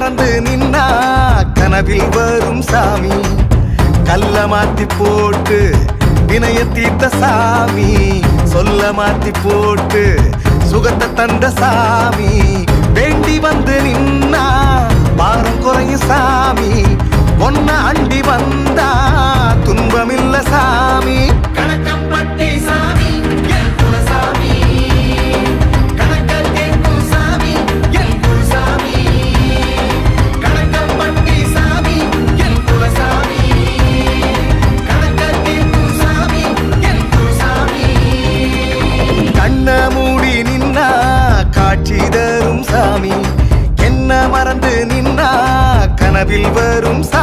மறந்து நின்னா கனவில் வரும் சாமி. கல்ல மாத்தி போட்டு வினய தீர்த்த சாமி. சொல்ல மாத்தி போட்டு சுகத்தை தந்த சாமி. வேண்டி வந்து நின்னா கனவில் வரும் சா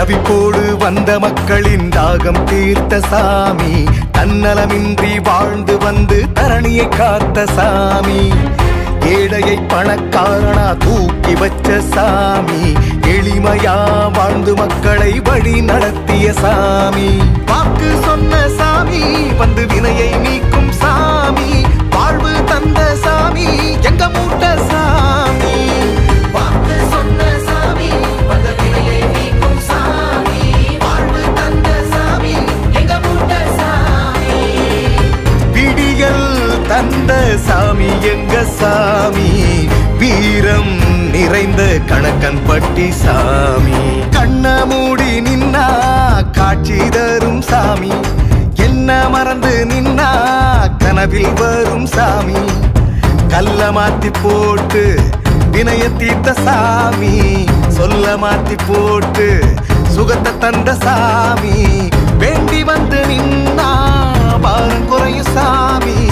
தவிப்போடு வந்த மக்களின் தாகம் தீர்த்த சாமி. தன்னலமின்றி வாழ்ந்து வந்து தரணியை காத்த சாமி. ஏழையை பணக்காரனா தூக்கி வச்ச சாமி. எளிமையா வாழ்ந்து மக்களை வழி நடத்திய சாமி. வாக்கு சொன்ன சாமி வந்து வினையை அந்த சாமி எங்க சாமி? வீரம் நிறைந்த கணக்கன் பட்டி சாமி. கண்ண மூடி நின்னா காட்சி தரும் சாமி. என்ன மறந்து நின்னா கனவில் வரும் சாமி. கல்ல மாத்தி போட்டு வினய தீர்த்த சாமி. சொல்ல மாத்தி போட்டு சுகத்தை தந்த சாமி. வேண்டி வந்து நின்னா பாரம் குறையும் சாமி.